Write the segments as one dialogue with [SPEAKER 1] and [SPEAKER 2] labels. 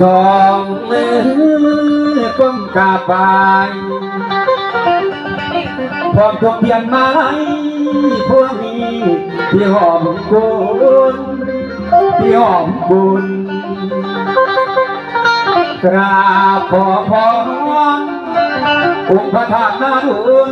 [SPEAKER 1] สองมือก้มกาบไหว้พร้อมทุกเทียนไม้พวกนี้ที่หอมกุลที่หอมบุญกราบขอพรองค์พระธาตุนารุน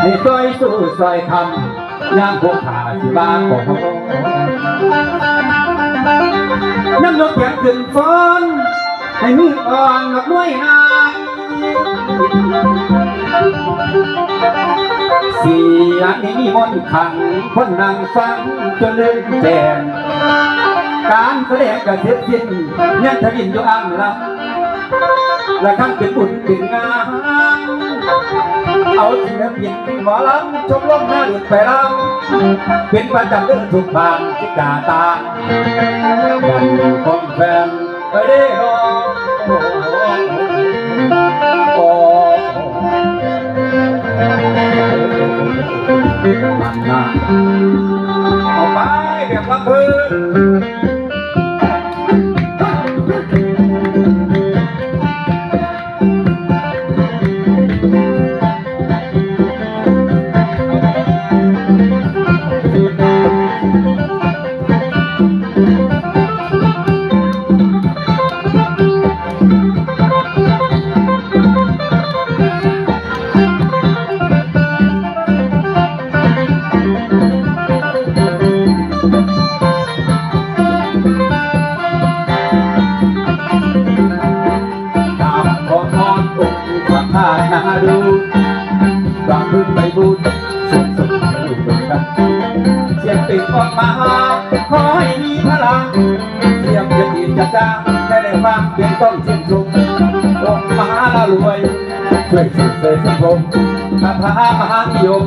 [SPEAKER 1] ให้ซอยสู้ซอยทำย่างพวกขาสิบาของน้ำนกเขียนขึ้นฟ้อน ให้มืออ่อนดอกน้อยนายเสียงนี้มีมนต์ขังคนนั่งฟังจนลืมแจงการแสดงกระเสร็จสิ้นยังทวินอยู่อ่างลำและขั้นเป็นบุญเป็นงานเอาศิลปินหมอลำชมรมหน้าดุดไปลำเป็นประจำเรื่องทุกบานจิกาตากันของแฟน ไปได้รอโอ้มันนะเอาไปแบบละเพื่น ดูกราบพึ่งไปบูชสุขสุขลูกเป็นกันเสียงติดออกมาขอให้มีพลัง เสียงจะดีจะจางแค่ได้ฟังเพียงต้องชื่นชมองมหาลารวยช่วยสุขเสริมสังคมคาถามหานิยม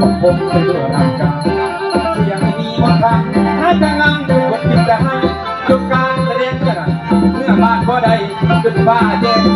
[SPEAKER 1] ของผมเป็นตัวร่างกายเสียงมีมนต์คำถ้าจะงังดูคนจิตจะให้จบการแสดงกันเมื่อบ้านบ่ได้ขึ้นบ้าเจ็บ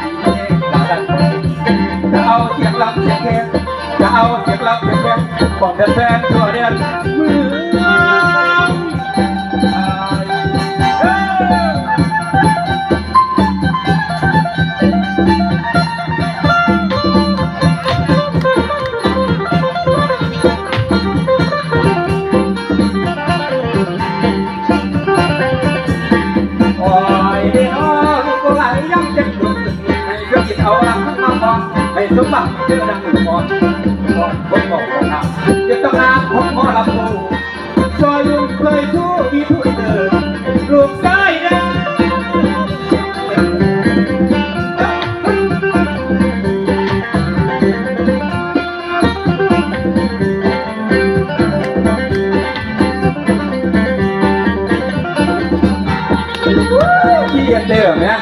[SPEAKER 1] เอาเสียงลำเสียงเพลงจะเอาเสียงลับเสียงแก่บอกแฟนๆทั่วเดือน สมบัติเจอดังหนึ่งก่อนก่อนผมบอกก่อนนะจะต้องงานผมอรับรู้ซอยลุงเคยสู้มีทุกเดินลูกซ้ายเดินที่ยันเดิมเนี่ย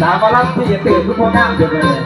[SPEAKER 1] สาวรับที่ยันตื่นทุกคนงามเดียวกันเลย